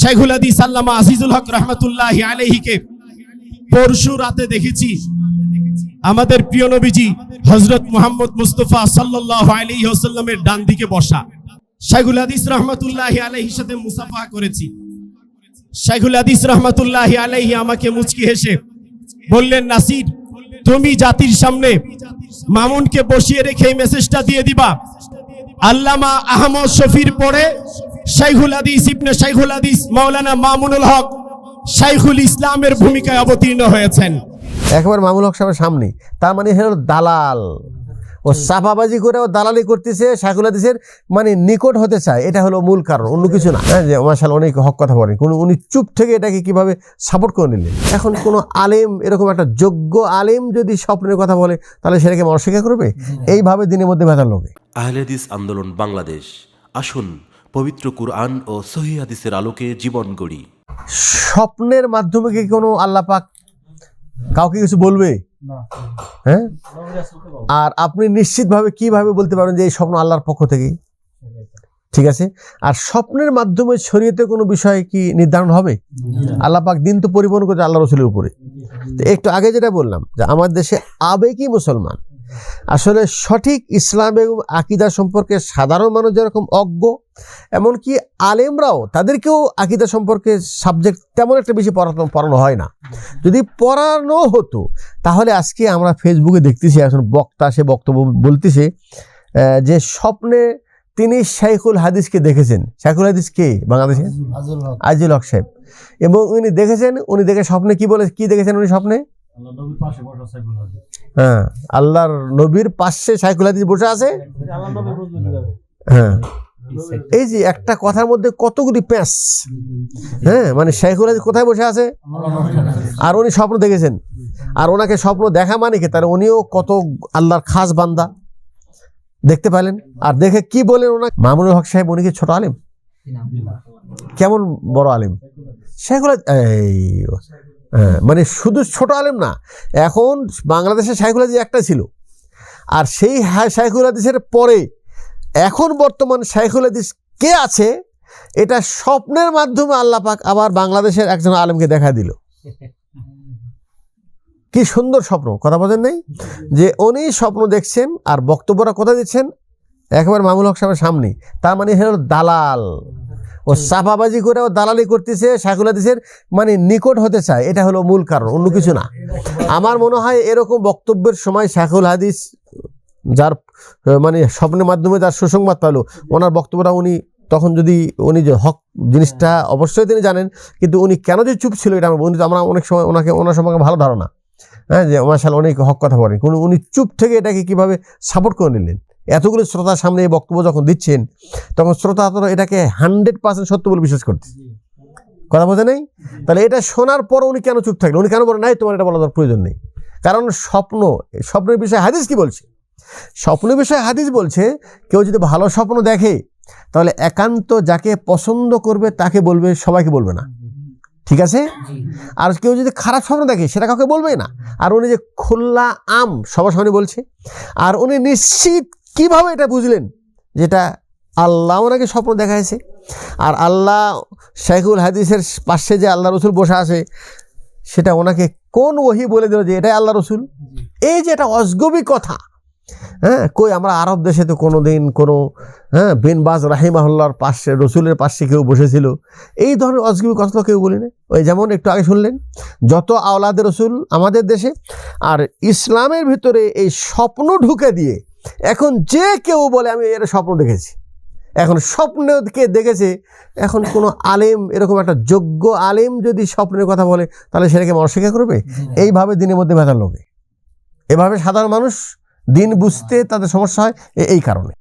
শেখুল হাদিস আল্লামা আজিজুল হক রহমতুল্লাহ আলহিকে পরশু রাতে দেখেছি। আমাদের প্রিয় নবীজি হজরত মোহাম্মদ মুস্তফা ডান দিকে বসা। শেখুল হাদিস রহমতুল্লাহ আলহির সাথে মুসাফা করেছি। শেখুল হাদিস রহমতুল্লাহ আলহি আমাকে মুচকি হেসে বললেন, নাসির, তুমি জাতির সামনে মামুনকে বসিয়ে রেখে এই মেসেজটা দিয়ে দিবা। আল্লামা আহমদ শফির পরে শাইখুল হাদিস ইবনে শাইখুল হাদিস মাওলানা মামুনুল হক শাইখুল ইসলামের ভূমিকায় অবতীর্ণ হয়েছেন। একেবারে মামুল হক সাহেবের সামনে। তার মানে হলো দালাল। ও সাফাবাজি করে ও দালালি করতেছে শাইখুল হাদিসের মানে নিকট হতে চায়। এটা হলো মূল কারণ অন্য কিছু না। হ্যাঁ যে মাসাল অনেক হক কথা বলেন। কোনো উনি চুপ থেকে এটাকে কীভাবে সাপোর্ট করে নিলেন? এখন কোনো আলেম এরকম একটা যোগ্য আলেম যদি স্বপ্নের কথা বলে তাহলে সেটাকে মানুষ অস্বীকার করবে? এইভাবে দিনের মধ্যে ভেতার লোকে আহলেদিস আন্দোলন বাংলাদেশ। আসুন পবিত্র কুরআন ও সহি হাদিসের আলোকে জীবন গড়ি। স্বপ্নের মাধ্যমে কি কোনো আল্লাহ পাক কাউকে কিছু বলবে? হ্যাঁ? আর আপনি নিশ্চিতভাবে কীভাবে বলতে পারেন যে এই স্বপ্ন আল্লাহর পক্ষ থেকেই ঠিক আছে? আর স্বপ্নের মাধ্যমে শরীয়তে কোনো বিষয় কি নির্ধারণ হবে? আল্লাহ পাক দিন তো পরিবহন করছে আল্লাহ রসুলের উপরে। তো একটু আগে যেটা বললাম যে আমার দেশে আবেগই মুসলমান আসলে সঠিক ইসলাম এবং আকিদা সম্পর্কে সাধারণ মানুষ যেরকম অজ্ঞ এমনকি আলেমরাও তাদেরকেও আকিদা সম্পর্কে সাবজেক্ট তেমন একটা বেশি পড়ানো পড়ানো হয় না। যদি পড়ানো হতো তাহলে আজকে আমরা ফেসবুকে দেখতেছি এখন বক্তা সে বক্তব্য বলতেছে যে স্বপ্নে তিনি শাইখুল হাদিসকে দেখেছেন। শাইখুল হাদিস কে? বাংলাদেশে? আজিল হক সাহেব। এবং উনি দেখেছেন উনি দেখে স্বপ্নে কি বলে কি দেখেছেন উনি স্বপ্নে? হ্যাঁ আল্লাহর নবীর পাশে শাইখুল হাদিস বসে আছে? হ্যাঁ। এই যে একটা কথার মধ্যে কতগুলি প্যাঁচ? হ্যাঁ মানে শাইখুল হাদিস কোথায় বসে আছে? আর উনি স্বপ্ন দেখেছেন। আর ওনাকে স্বপ্ন দেখা মানে কি? তার উনিও কত আল্লাহর খাস বান্দা। দেখতে পেলেন? আর দেখে কি বলেন ওনাকে মামুনুল হক সাহেব উনি কি ছোট আলেম? কেমন বড় আলেম? সেগুলো এই হ্যাঁ, মানে শুধু ছোট আলেম না এখন বাংলাদেশে শাইখুল হাদিস একটা ছিল। আর সেই শাইখুল হাদিসের পরে এখন বর্তমান শাইখুল হাদিস কে আছে এটা স্বপ্নের মাধ্যমে আল্লাহ পাক আবার বাংলাদেশের একজন আলেমকে দেখা দিল। কি সুন্দর স্বপ্ন কথা বলেন নাই? যে উনি স্বপ্ন দেখছেন আর বক্তব্যটা কোথায় দিচ্ছেন? একেবারে মামুল হক সাহেবের সামনে তার মানে হলো দালাল। ও সাফাবাজি করে ও দালালি করতেছে শাকুল হাদিসের মানে নিকট হতে চায়। এটা হলো মূল কারণ অন্য কিছু না। আমার মনে হয় এরকম বক্তব্যের সময় শাকুল হাদিস যার মানে স্বপ্নের মাধ্যমে যার সুসংবাদ পেল ওনার বক্তব্যটা উনি তখন যদি উনি যে হক জিনিসটা অবশ্যই তিনি জানেন কিন্তু উনি কেন যে চুপ ছিল এটা আমরা তো আমরা অনেক সময় ওনাকে ওনার সম্পর্কে ভালো ধারণা। হ্যাঁ যে মাসাল অনেক হক কথা বলেন কোনো উনি চুপ থেকে এটাকে কীভাবে সাপোর্ট করে নিলেন? এতগুলো শ্রোতার সামনে এই বক্তব্য যখন দিচ্ছেন তখন শ্রোতা তো এটাকে হান্ড্রেড পার্সেন্ট সত্য বলে বিশ্বাস করতে কথা বোঝে নেই? তাহলে এটা শোনার পর উনি কেন চুপ থাকলেন? উনি কেন বলেন নাই তোমার এটা বলার প্রয়োজন নেই। কারণ স্বপ্ন স্বপ্নের বিষয়ে হাদিস কি বলছে? স্বপ্নের বিষয়ে হাদিস বলছে কেউ যদি ভালো স্বপ্ন দেখে তাহলে একান্ত যাকে পছন্দ করবে তাকে বলবে সবাইকে বলবে না। ঠিক আছে? আর কেউ যদি খারাপ স্বপ্ন দেখে সেটা কাউকে বলবেই না। আর উনি যে খোল্লা আম সবার সামনে বলছে। আর উনি নিশ্চিত কীভাবে এটা বুঝলেন? যেটা আল্লাহ ওনাকে স্বপ্ন দেখাইছে। আর আল্লাহ শাইখুল হাদিসের পাশে যে আল্লাহ রসুল বসে আছে সেটা ওনাকে কোন ওহি বলে দিল যে এটাই আল্লাহ রসুল? এই যে এটা অজগবি কথা হ্যাঁ কই আমরা আরব দেশে তো কোনো দিন কোনো হ্যাঁ বিনবাজ রাহিমাহুল্লার পাশে রসুলের পাশে কেউ বসেছিল। এই ধরনের অজগবি কথা তো কেউ বলি না ওই যেমন একটু আগে শুনলেন যত আওলাদের রসুল আমাদের দেশে আর ইসলামের ভিতরে এই স্বপ্ন ঢুকে দিয়ে এখন যে কেউ বলে আমি এর স্বপ্ন দেখেছি। এখন স্বপ্নকে দেখেছে এখন কোনো আলেম এরকম একটা যোগ্য আলেম যদি স্বপ্নের কথা বলে তাহলে সেটাকে মানুষ অস্বীকার করবে? এইভাবে দিনের মধ্যে ভেতার লোকে। এভাবে সাধারণ মানুষ দিন বুঝতে তাদের সমস্যা হয় এই কারণে।